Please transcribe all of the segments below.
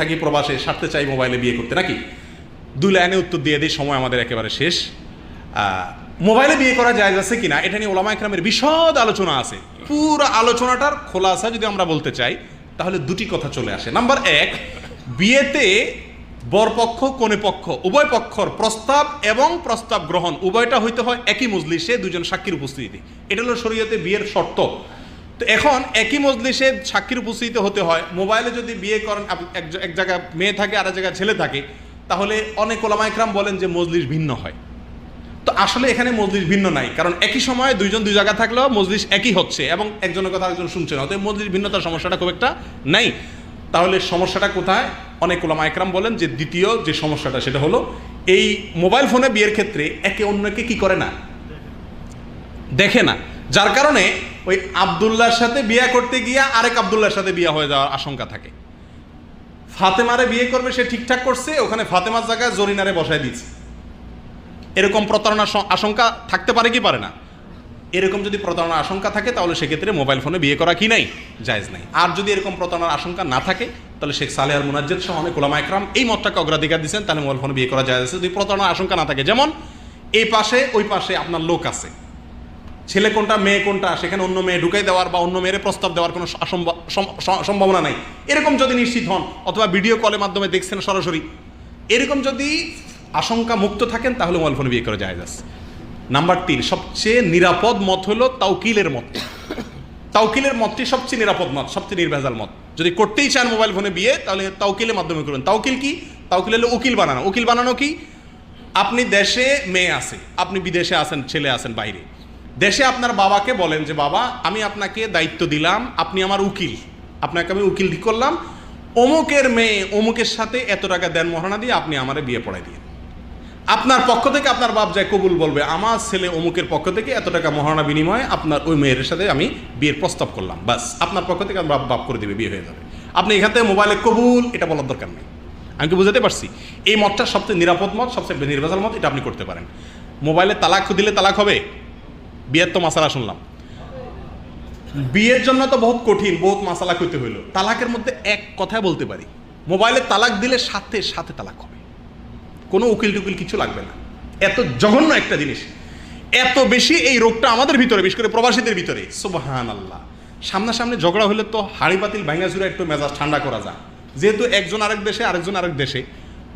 থাকি প্রবাসে, সারতে চাই মোবাইলে বিয়ে করতে, নাকি? দুই লাইনে উত্তর দিয়ে দিই, সময় আমাদের একেবারে শেষ। মোবাইলে বিয়ে করা যায় আছে কিনা, এটা নিয়ে ওলামা একরামের বিশদ আলোচনা আছে। পুরো আলোচনাটার খোলাসা যদি আমরা বলতে চাই, তাহলে দুটি কথা চলে আসে। নাম্বার এক, বিয়েতে বরপক্ষ কোনে পক্ষ, উভয় পক্ষর প্রস্তাব এবং প্রস্তাব গ্রহণ উভয়টা হইতে হয় একই মজলিসে দুজন সাক্ষীর উপস্থিতি এটা হলো শরীয়তে বিয়ের শর্ত। তো এখন একই মজলিসে সাক্ষীর উপস্থিত হতে হয়। মোবাইলে যদি বিয়ে করেন এক জায়গায় মেয়ে থাকে আর এক জায়গায় ছেলে থাকে, তাহলে অনেক ওলামাইকরাম বলেন যে মজলিস ভিন্ন হয়। তো আসলে এখানে মজলিস ভিন্ন নাই, কারণ একই সময়ে দুইজন দুই জায়গা থাকলেও মজলিস একই হচ্ছে এবং একজনের কথা একজন শুনছে না, অতএব মজলিস ভিন্নতার সমস্যাটা খুব একটা নাই। তাহলে সমস্যাটা কোথায়? অনেক ওলামা একরাম বলেন যে দ্বিতীয় যে সমস্যাটা, সেটা হলো এই মোবাইল ফোনে বিয়ের ক্ষেত্রে একে অন্যকে কি করে না? দেখে না। যার কারণে ওই আবদুল্লার সাথে বিয়ে করতে গিয়া আরেক আবদুল্লাহর সাথে বিয়ে হয়ে যাওয়ার আশঙ্কা থাকে। ফাতেমারে বিয়ে করবে, সে ঠিকঠাক করছে, ওখানে ফাতেমার জায়গায় জরিনারে বসায় দিচ্ছে এরকম প্রতারণার আশঙ্কা থাকতে পারে কি পারে না? এরকম যদি প্রতারণার আশঙ্কা থাকে, তাহলে সেক্ষেত্রে মোবাইল ফোনে বিয়ে করা কি নাই? জায়েজ নাই। আর যদি এরকম প্রতারণার আশঙ্কা না থাকে, তাহলে শেখ সালেহ আর মুনাজ্জেদ সহ অনেক ওলামা একরাম এই মতটাকে অগ্রাধিকার দিচ্ছেন তাহলে মোবাইল ফোনে বিয়ে করা যায় আছে। যদি প্রতারণার আশঙ্কা না থাকে, যেমন এই পাশে, ওই পাশে আপনার লোক আছে। ছেলে কোনটা, মেয়ে কোনটা, সেখানে অন্য মেয়ে ঢুকাই দেওয়ার বা অন্য মেয়ের প্রস্তাব দেওয়ার কোনো সম্ভাবনা নাই। এরকম যদি নিশ্চিত হন, অথবা ভিডিও কলের মাধ্যমে দেখছেন সরাসরি, এরকম যদি আশঙ্কা মুক্ত থাকেন, তাহলে মোবাইল ফোনে বিয়ে করে যায় যাচ্ছে নাম্বার তিন, সবচেয়ে নিরাপদ মত হলো তাউকিলের মত। তাউকিলের মতটি সবচেয়ে নিরাপদ মত, সবচেয়ে নির্ভেজাল মত। যদি করতেই চান মোবাইল ফোনে বিয়ে, তাহলে তাউকিলের মাধ্যমে করুন। তাউকিল কি? তাউকিল হলো উকিল বানানো। উকিল বানানো কি? আপনি দেশে মেয়ে আছে, আপনি বিদেশে আছেন, ছেলে আছেন, বাইরে। দেশে আপনার বাবাকে বলেন যে, বাবা, আমি আপনাকে দায়িত্ব দিলাম, আপনি আমার উকিল। আপনাকে আমি উকিল ঠিক করলাম। অমুকের মেয়ে অমুকের সাথে এত টাকা দেন মহানা দিয়ে আপনি আমারে বিয়ে পড়াই দিয়ে আপনার পক্ষ থেকে আপনার বাপ যায় কবুল বলবে, আমার ছেলে অমুকের পক্ষ থেকে এত টাকা মহারণা বিনিময়ে আপনার ওই মেয়ের সাথে আমি বিয়ের প্রস্তাব করলাম। বাস আপনার পক্ষ থেকে বাপ বাপ করে দিবে, বিয়ে হয়ে যাবে। আপনি এখান থেকে মোবাইলে কবুল, এটা বলার দরকার নেই। আমি কি বুঝাতে পারছি? এই মতটা সবচেয়ে নিরাপদ মত, সবচেয়ে নির্বাচন মত, এটা আপনি করতে পারেন। মোবাইলে তালাক দিলে তালাক হবে। বিয়ের তো মাসালা শুনলাম। বিয়ের জন্য তো বহুত কঠিন, বহুত মাসালা করতে হইল। তালাকের মধ্যে এক কথায় বলতে পারি, মোবাইলে তালাক দিলে সাথে সাথে তালাক হবে। কোনো উকিল টুকিল কিছু লাগবে না। এত জঘন্য একটা জিনিস। এত বেশি এই রোগটা আমাদের ভিতরে, বিশেষ করে প্রবাসীদের ভিতরে। সুবাহান আল্লাহ সামনাসামনি ঝগড়া হলে তো হাড়ি পাতিল ভাঙা চুরা একটু মেজাজ ঠান্ডা করা যায়। যেহেতু একজন আরেক দেশে, আরেকজন আরেক দেশে,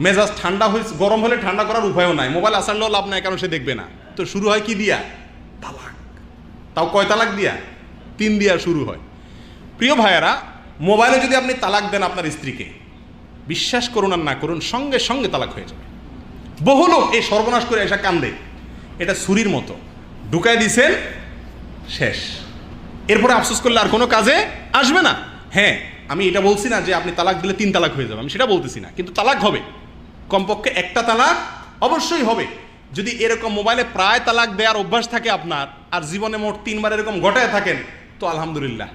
মেজাজ ঠান্ডা হয়ে গরম হলে ঠান্ডা করার উপায়ও নাই। মোবাইল আসারলেও লাভ নাই, কারণ সে দেখবে না। তো শুরু হয় কি দিয়া তাও কয় তালাক দিয়া? তিন দিয়া শুরু হয়। প্রিয় ভাইয়েরা, মোবাইলে যদি আপনি তালাক দেন আপনার স্ত্রীকে, বিশ্বাস করুন আর না করুন, সঙ্গে সঙ্গে তালাক হয়ে যাবে। বহু লোক এই সর্বনাশ করে এসে কান্দে। এটা ছুরির মতো। ঢুকায় দিছেন, শেষ। এরপরে আফসোস করলে আর কোনো কাজে আসবে না। হ্যাঁ আমি এটা বলছি না যে আপনি তালাক দিলে তিন তালাক হয়ে যাবে, আমি সেটা বলতেছি না। কিন্তু তালাক হবে। কমপক্ষে একটা তালাক অবশ্যই হবে। যদি এরকম মোবাইলে প্রায় তালাক দেওয়ার অভ্যাস থাকে আপনার আর জীবনে মোট তিনবার এরকম ঘটায় থাকেন, তো আলহামদুলিল্লাহ।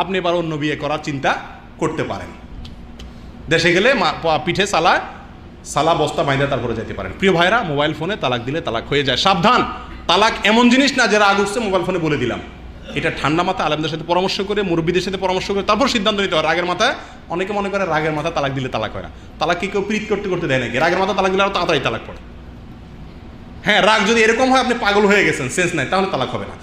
আপনি এবার অন্য বিয়ে করার চিন্তা করতে পারেন। দেশে গেলে পিঠে সালা সালা বস্তা বাইন্দা তারপরে যেতে পারেন। প্রিয় ভাইরা, মোবাইল ফোনে তালাক দিলে তালাক হয়ে যায়। সাবধান, তালাক এমন জিনিস না যারা আগ মোবাইল ফোনে বলে দিলাম। এটা ঠান্ডা মাথা আলেমদের সাথে পরামর্শ করে, মুরব্বীদের সাথে পরামর্শ করে, তারপর সিদ্ধান্ত নিতে হয়। রাগের মাথায়, অনেকে মনে করে রাগের মাথা তালাক দিলে তালাক হয় না। তালাক কি কেউ প্রীত করতে করতে দেয় নাকি? রাগের মাথা তালাক দিলে আরও তাড়াতাড়ি তালাক পড়ে। হ্যাঁ রাগ যদি এরকম হয়, আপনি পাগল হয়ে গেছেন। সেন্স নাই, তাহলে তালাক হবে না।